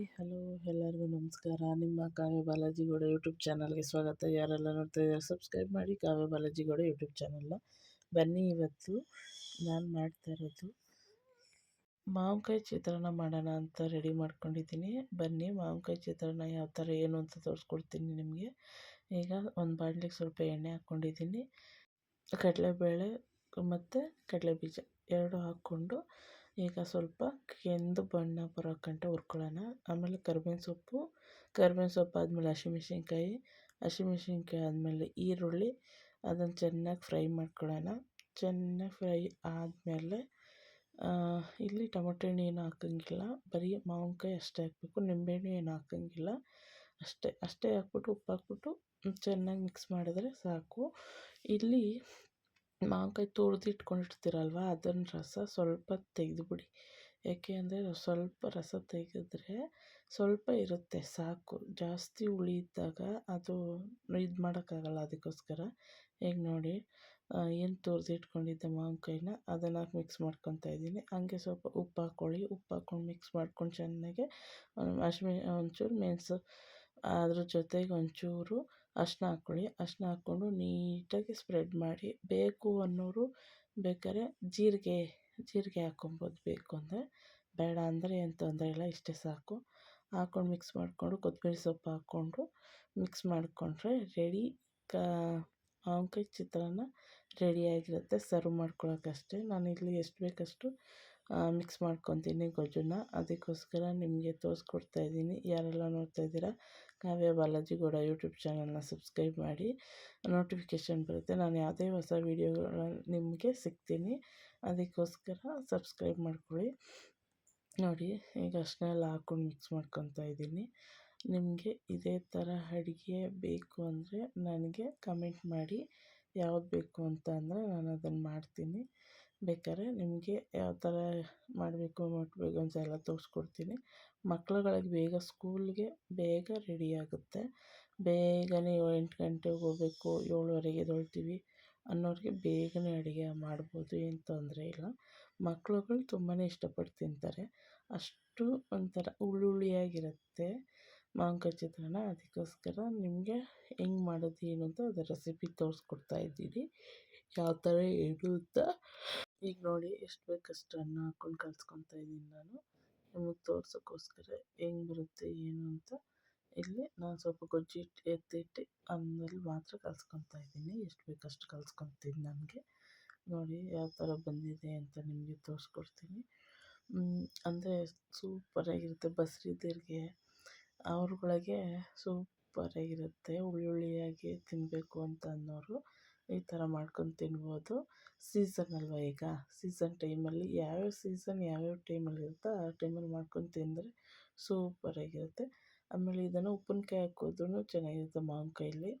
Hi, hello, ಎಲ್ಲರಿಗೂ ನಮಸ್ಕಾರ. ನಿಮ್ಮ ಕಾವ್ಯ ಬಾಲಾಜಿ ಗೌಡ ಯೂಟ್ಯೂಬ್ ಚಾನಲ್ಗೆ ಸ್ವಾಗತ. ಯಾರೆಲ್ಲ ನೋಡ್ತಾ ಇದ್ದಾರೆ, ಸಬ್ಸ್ಕ್ರೈಬ್ ಮಾಡಿ ಕಾವ್ಯ ಬಾಲಾಜಿ ಗೌಡ ಯೂಟ್ಯೂಬ್ ಚಾನಲ್ನ. ಬನ್ನಿ ಇವತ್ತು ನಾನು ಮಾಡ್ತಾ ಇರೋದು ಮಾವಿನಕಾಯಿ ಚಿತ್ರಾನ್ನ ಮಾಡೋಣ ಅಂತ ರೆಡಿ ಮಾಡ್ಕೊಂಡಿದ್ದೀನಿ. ಬನ್ನಿ ಮಾವಿನಕಾಯಿ ಚಿತ್ರಾನ್ನ ಯಾವ ಥರ ಏನು ಅಂತ ತೋರಿಸ್ಕೊಡ್ತೀನಿ ನಿಮಗೆ. ಈಗ ಒಂದು ಬಾಣ್ಲಿಗೆ ಸ್ವಲ್ಪ ಎಣ್ಣೆ ಹಾಕ್ಕೊಂಡಿದ್ದೀನಿ, ಕಡಲೆಬೇಳೆ ಮತ್ತು ಕಡಲೆ ಬೀಜ ಎರಡು ಹಾಕ್ಕೊಂಡು ಈಗ ಸ್ವಲ್ಪ ಕೆಂದು ಬಣ್ಣ ಬರೋ ಹುರ್ಕೊಳ್ಳೋಣ. ಆಮೇಲೆ ಕರ್ಬೇವಿನ ಸೊಪ್ಪು ಕರ್ಬೇವಿನ ಸೊಪ್ಪು ಆದಮೇಲೆ ಹಸಿಮೆಣ್ಸಿನ್ಕಾಯಿ ಹಸಿಮೆಣ್ಸಿನ್ಕಾಯಿ ಆದಮೇಲೆ ಈರುಳ್ಳಿ, ಅದನ್ನು ಚೆನ್ನಾಗಿ ಫ್ರೈ ಮಾಡ್ಕೊಳ್ಳೋಣ. ಚೆನ್ನಾಗಿ ಫ್ರೈ ಆದಮೇಲೆ ಇಲ್ಲಿ ಟೊಮೊಟೊ ಹಣ್ಣು ಏನು ಹಾಕೋಂಗಿಲ್ಲ. ಬರೀ ಮಾವಿನ್ಕಾಯಿ ಅಷ್ಟೇ ಹಾಕಬೇಕು ನಿಂಬೆಹಣ್ಣು ಏನು ಹಾಕೋಂಗಿಲ್ಲ. ಅಷ್ಟೇ ಅಷ್ಟೇ ಹಾಕ್ಬಿಟ್ಟು ಉಪ್ಪು ಹಾಕ್ಬಿಟ್ಟು ಚೆನ್ನಾಗಿ ಮಿಕ್ಸ್ ಮಾಡಿದ್ರೆ ಸಾಕು. ಇಲ್ಲಿ ಮಾವಿನ್ಕಾಯಿ ತುರ್ದು ಇಟ್ಕೊಂಡಿರ್ತೀರಲ್ವ ಅದನ್ನ ರಸ ಸ್ವಲ್ಪ ತೆಗೆದುಬಿಡಿ ಯಾಕೆ ಅಂದರೆ ಸ್ವಲ್ಪ ರಸ ತೆಗೆದ್ರೆ ಸ್ವಲ್ಪ ಇರುತ್ತೆ ಸಾಕು. ಜಾಸ್ತಿ ಹುಳಿ ಇದ್ದಾಗ ಅದು ಇದು ಮಾಡೋಕ್ಕಾಗಲ್ಲ ಅದಕ್ಕೋಸ್ಕರ. ಈಗ ನೋಡಿ ಏನು ತುರ್ದು ಇಟ್ಕೊಂಡಿದ್ದೆ ಮಾವಿನ್ಕಾಯಿನ, ಅದನ್ನು ಹಾಕಿ ಮಿಕ್ಸ್ ಮಾಡ್ಕೊತಾ ಇದ್ದೀನಿ. ಹಂಗೆ ಸ್ವಲ್ಪ ಉಪ್ಪು ಹಾಕ್ಕೊಳ್ಳಿ ಉಪ್ಪು ಹಾಕ್ಕೊಂಡು ಮಿಕ್ಸ್ ಮಾಡ್ಕೊಂಡು ಚೆನ್ನಾಗೆ ಹಸಿಮೆ ಒಂಚೂರು ಮೆಣಸು, ಅದ್ರ ಜೊತೆಗೆ ಒಂಚೂರು ಅರಿಶ್ಣ ಹಾಕ್ಕೊಳ್ಳಿ ಅರಿಶ್ಣ ಹಾಕ್ಕೊಂಡು ನೀಟಾಗಿ ಸ್ಪ್ರೆಡ್ ಮಾಡಿ, ಬೇಕು ಅನ್ನೋರು ಬೇಕಾದ್ರೆ ಜೀರಿಗೆ ಜೀರಿಗೆ ಹಾಕ್ಕೊಬೋದು. ಬೇಕು ಅಂದರೆ ಬೇಡ ಅಂದರೆ ಏನು ತೊಂದರೆ ಇಲ್ಲ, ಇಷ್ಟೇ ಸಾಕು. ಹಾಕ್ಕೊಂಡು ಮಿಕ್ಸ್ ಮಾಡಿಕೊಂಡು ಕೊತ್ತಂಬರಿ ಸೊಪ್ಪು ಹಾಕ್ಕೊಂಡು ಮಿಕ್ಸ್ ಮಾಡಿಕೊಂಡ್ರೆ ರೆಡಿ ಕಾ, ಮಾವಿನ್ಕಾಯಿ ಚಿತ್ರಾನ್ನ ರೆಡಿಯಾಗಿರುತ್ತೆ ಸರ್ವ್ ಮಾಡ್ಕೊಳ್ಳೋಕ್ಕಷ್ಟೇ ನಾನಿಲ್ಲಿ ಎಷ್ಟು ಬೇಕಷ್ಟು ಮಿಕ್ಸ್ ಮಾಡ್ಕೊತೀನಿ ಗೊಜ್ಜನ್ನ. ಅದಕ್ಕೋಸ್ಕರ ನಿಮಗೆ ತೋರಿಸ್ಕೊಡ್ತಾ ಇದ್ದೀನಿ. ಯಾರೆಲ್ಲ ನೋಡ್ತಾ ಇದ್ದೀರಾ ಕಾವ್ಯ ಬಾಲಾಜಿ ಗೌಡ ಯೂಟ್ಯೂಬ್ ಚಾನಲ್ನ ಸಬ್ಸ್ಕ್ರೈಬ್ ಮಾಡಿ ನೋಟಿಫಿಕೇಷನ್ ಬರುತ್ತೆ. ನಾನು ಯಾವುದೇ ಹೊಸ ವೀಡಿಯೋಗಳ ನಿಮಗೆ ಸಿಗ್ತೀನಿ. ಅದಕ್ಕೋಸ್ಕರ ಸಬ್ಸ್ಕ್ರೈಬ್ ಮಾಡ್ಕೊಳ್ಳಿ. ನೋಡಿ, ಈಗ ಅಷ್ಟನ್ನೆಲ್ಲ ಹಾಕ್ಕೊಂಡು ಮಿಕ್ಸ್ ಮಾಡ್ಕೊತಾ ಇದ್ದೀನಿ. ನಿಮಗೆ ಇದೇ ಥರ ಅಡುಗೆ ಬೇಕು ಅಂದರೆ ನನಗೆ ಕಮೆಂಟ್ ಮಾಡಿ. ಯಾವ್ದು ಬೇಕು ಅಂತ ಅಂದರೆ ನಾನು ಅದನ್ನು ಮಾಡ್ತೀನಿ. ಬೇಕಾದ್ರೆ ನಿಮಗೆ ಯಾವ ಥರ ಮಾಡಬೇಕು ಮಾಡಬೇಕು ಅಂತ ಎಲ್ಲ ತೋರಿಸ್ಕೊಡ್ತೀನಿ. ಮಕ್ಳುಗಳಿಗೆ ಬೇಗ ಸ್ಕೂಲ್ಗೆ ಬೇಗ ರೆಡಿ ಆಗುತ್ತೆ. ಬೇಗನೆ ಎಂಟು ಗಂಟೆಗೆ ಹೋಗ್ಬೇಕು, ಏಳುವರೆಗೆ ಎದ್ದೇಳ್ತೀವಿ ಅನ್ನೋರಿಗೆ ಬೇಗನೆ ಅಡುಗೆ ಮಾಡ್ಬೋದು, ಏನು ತೊಂದರೆ ಇಲ್ಲ. ಮಕ್ಳುಗಳು ತುಂಬಾ ಇಷ್ಟಪಟ್ಟು ತಿಂತಾರೆ. ಅಷ್ಟು ಒಂಥರ ಹುಳಿ ಹುಳಿಯಾಗಿರುತ್ತೆ ಚಿತ್ರಾನ್ನ ಅದಕ್ಕೋಸ್ಕರ ನಿಮಗೆ ಹೆಂಗೆ ಮಾಡೋದು, ಏನು ಅಂತ ಅದರ ರೆಸಿಪಿ ತೋರಿಸ್ಕೊಡ್ತಾ ಇದ್ದೀನಿ. ಯಾವ ಥರ ಏನು ಈಗ ನೋಡಿ ಎಷ್ಟು ಬೇಕಷ್ಟು ಅನ್ನ ಹಾಕ್ಕೊಂಡು ಕಲ್ಸ್ಕೊತಾ ಇದ್ದೀನಿ ನಾನು. ನಿಮಗೆ ತೋರ್ಸೋಕ್ಕೋಸ್ಕರ ಹೆಂಗೆ ಬರುತ್ತೆ, ಏನು ಅಂತ ಇಲ್ಲಿ ನಾನು ಸ್ವಲ್ಪ ಗೊಜ್ಜು ಇಟ್ಟು ಎತ್ತಿಟ್ಟು ಅನ್ನದಲ್ಲಿ ಮಾತ್ರ ಕಲ್ಸ್ಕೊತಾ ಇದ್ದೀನಿ. ಎಷ್ಟು ಬೇಕಷ್ಟು ಕಲ್ಸ್ಕೊತೀನಿ ನನಗೆ. ನೋಡಿ ಯಾವ ಥರ ಬಂದಿದೆ ಅಂತ ನಿಮಗೆ ತೋರಿಸ್ಕೊಡ್ತೀನಿ. ಅಂದರೆ ಸೂಪರಾಗಿರುತ್ತೆ ಬಸ್ರಿದ್ದರಿಗೆ ಅವ್ರುಗಳಿಗೆ ಸೂಪರಾಗಿರುತ್ತೆ ಹುಳಿ ಹುಳಿಯಾಗಿ ತಿನ್ನಬೇಕು ಅಂತ ಅನ್ನೋರು. ಈ ಥರ ಮಾಡ್ಕೊಂಡು ತಿನ್ಬೋದು. ಸೀಸನ್ ಅಲ್ವಾ ಈಗ? ಸೀಸನ್ ಟೈಮಲ್ಲಿ ಯಾವ್ಯಾವ ಸೀಸನ್ ಯಾವ್ಯಾವ ಟೈಮಲ್ಲಿ ಇರುತ್ತೋ ಆ ಟೈಮಲ್ಲಿ ಮಾಡ್ಕೊಂಡು ತಿಂದರೆ ಸೂಪರಾಗಿರುತ್ತೆ ಆಮೇಲೆ ಇದನ್ನು ಉಪ್ಪಿನಕಾಯಿ ಹಾಕಿದ್ರೂ ಚೆನ್ನಾಗಿರುತ್ತೆ ಮಾವಿನ್ಕಾಯಲ್ಲಿ.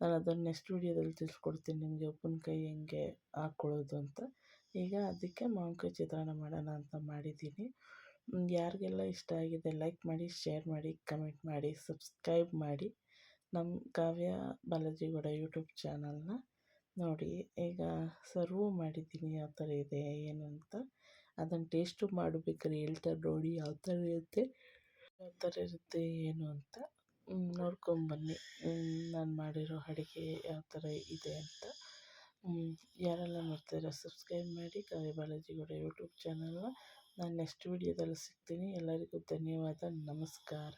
ನಾನು ಅದನ್ನು ನೆಕ್ಸ್ಟ್ ವೀಡಿಯೋದಲ್ಲಿ ತಿಳಿಸ್ಕೊಡ್ತೀನಿ ನಿಮಗೆ ಉಪ್ಪಿನ್ಕಾಯಿ ಹೆಂಗೆ ಹಾಕ್ಕೊಳ್ಳೋದು ಅಂತ. ಈಗ ಅದಕ್ಕೆ ಮಾವಿನ್ಕಾಯಿ ಚಿತ್ರಾನ್ನ ಮಾಡೋಣ ಅಂತ ಮಾಡಿದ್ದೀನಿ. ಯಾರಿಗೆಲ್ಲ ಇಷ್ಟ ಆಗಿದೆ ಲೈಕ್ ಮಾಡಿ, ಶೇರ್ ಮಾಡಿ, ಕಮೆಂಟ್ ಮಾಡಿ, ಸಬ್ಸ್ಕ್ರೈಬ್ ಮಾಡಿ. ನಮ್ಮ ಕಾವ್ಯ ಬಾಲಾಜಿ ಗೌಡ ಯೂಟ್ಯೂಬ್ ಚಾನಲ್ನ ನೋಡಿ, ಈಗ ಸರ್ವ್ ಮಾಡಿದ್ದೀನಿ ಯಾವ ಥರ ಇದೆ, ಏನು ಅಂತ. ಅದನ್ನು ಟೇಸ್ಟು ಮಾಡಬೇಕಾದ್ರೆ ಹೇಳ್ತಾರೆ ನೋಡಿ ಯಾವ ಥರ ಇರುತ್ತೆ, ಯಾವ ಥರ ಇರುತ್ತೆ, ಏನು ಅಂತ. ನೋಡ್ಕೊಂಬನ್ನಿ ನಾನು ಮಾಡಿರೋ ಅಡುಗೆ ಯಾವ ಥರ ಇದೆ ಅಂತ. ಯಾರೆಲ್ಲ ನೋಡ್ತಾಯಿರೋ ಸಬ್ಸ್ಕ್ರೈಬ್ ಮಾಡಿ. ಕವಿ ಬಾಲಾಜಿ ಗೌಡ ಯೂಟ್ಯೂಬ್ ಚಾನಲ್ನ ನಾನು ನೆಕ್ಸ್ಟ್ ವೀಡಿಯೋದಲ್ಲಿ ಸಿಗ್ತೀನಿ. ಎಲ್ಲರಿಗೂ ಧನ್ಯವಾದ, ನಮಸ್ಕಾರ.